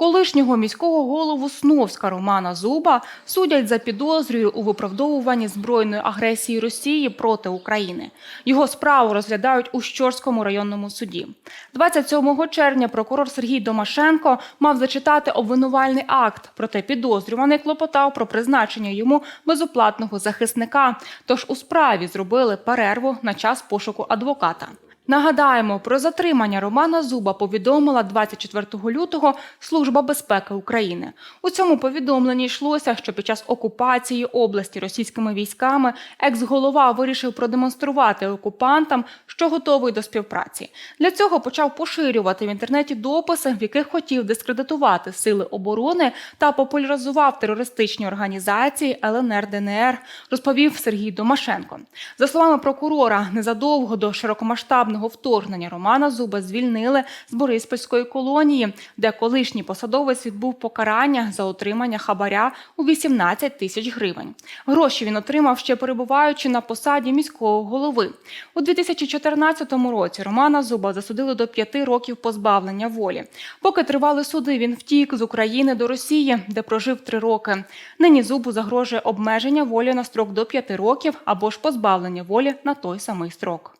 Колишнього міського голову Сновська Романа Зуба судять за підозрою у виправдовуванні збройної агресії Росії проти України. Його справу розглядають у Щорському районному суді. 27 червня прокурор Сергій Домашенко мав зачитати обвинувальний акт, проте підозрюваний клопотав про призначення йому безоплатного захисника. Тож у справі зробили перерву на час пошуку адвоката. Нагадаємо, про затримання Романа Зуба повідомила 24 лютого Служба безпеки України. У цьому повідомленні йшлося, що під час окупації області російськими військами екс-голова вирішив продемонструвати окупантам, що готовий до співпраці. Для цього почав поширювати в інтернеті дописи, в яких хотів дискредитувати сили оборони та популяризував терористичні організації ЛНР ДНР, розповів Сергій Домашенко. За словами прокурора, незадовго до широкомасштабного вторгнення Романа Зуба звільнили з Бориспільської колонії, де колишній посадовець відбув покарання за отримання хабаря у 18 тисяч гривень. Гроші він отримав ще перебуваючи на посаді міського голови. У 2014 році Романа Зуба засудили до п'яти років позбавлення волі. Поки тривали суди, він втік з України до Росії, де прожив три роки. Нині зубу загрожує обмеження волі на строк до п'яти років або ж позбавлення волі на той самий строк.